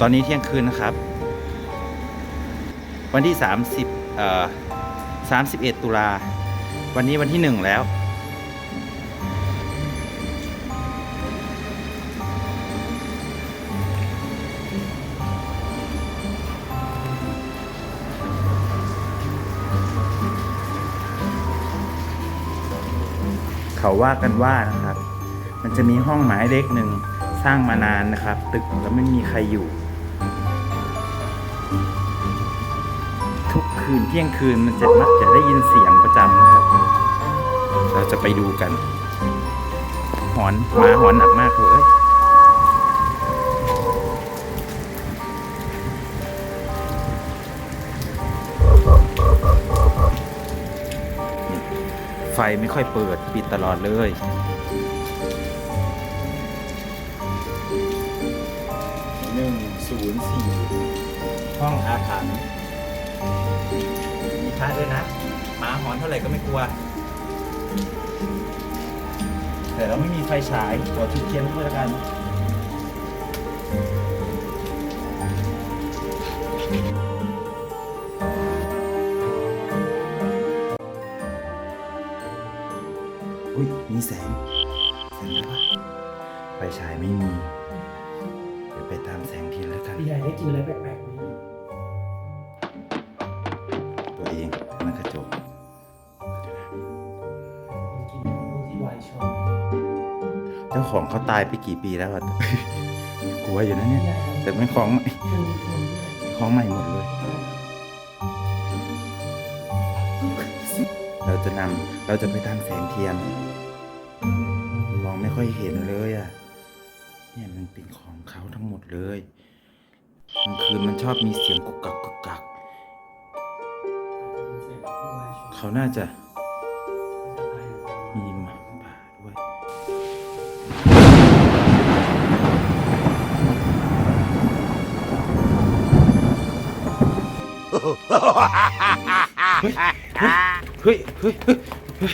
ตอนนี้เที่ยงคืนนะครับ วันที่ 30เอ่อ31 ตุลา วันนี้วันที่ 1 แล้ว เขาว่ากันว่านะครับ มันจะมีห้องหมายเลขหนึ่งสร้างมานานนะครับ ตึกแล้วไม่มีใครอยู่ คืนเที่ยงคืนมันจะมักจะได้ยินเสียงประจำนะครับ เราจะไปดูกัน หอนหมาหอนหนักมากเลยไฟไม่ค่อยเปิดปิดตลอดเลย หนึ่งศูนย์สี่ห้องอาถรรพ์ มีพระด้วยนะหมาหอนเท่าไหร่ก็ไม่กลัว แต่เราไม่มีไฟฉายขอจุดเทียนด้วยแล้วกันอุ้ยมีแสงแสงอะไรวะไฟฉายไม่มี เดี๋ยวไปตามแสงเทียนแล้วกัน พี่ใหญ่ได้กินอะไรแปลกๆ เจ้าของเขาตายไปกี่ปีแล้วอะกลัวอยู่นะเนี่ย แต่เป็นของใหม่ของใหม่หมดเลย เราจะนำเราจะไปทางแสงเทียน มองไม่ค่อยเห็นเลยอะเนี่ยมันเป็นของเขาทั้งหมดเลยกลางคืนมันชอบมีเสียงกุกกักกุกกัก เขาน่าจะ เฮ้ยเฮ้ยเฮ้ย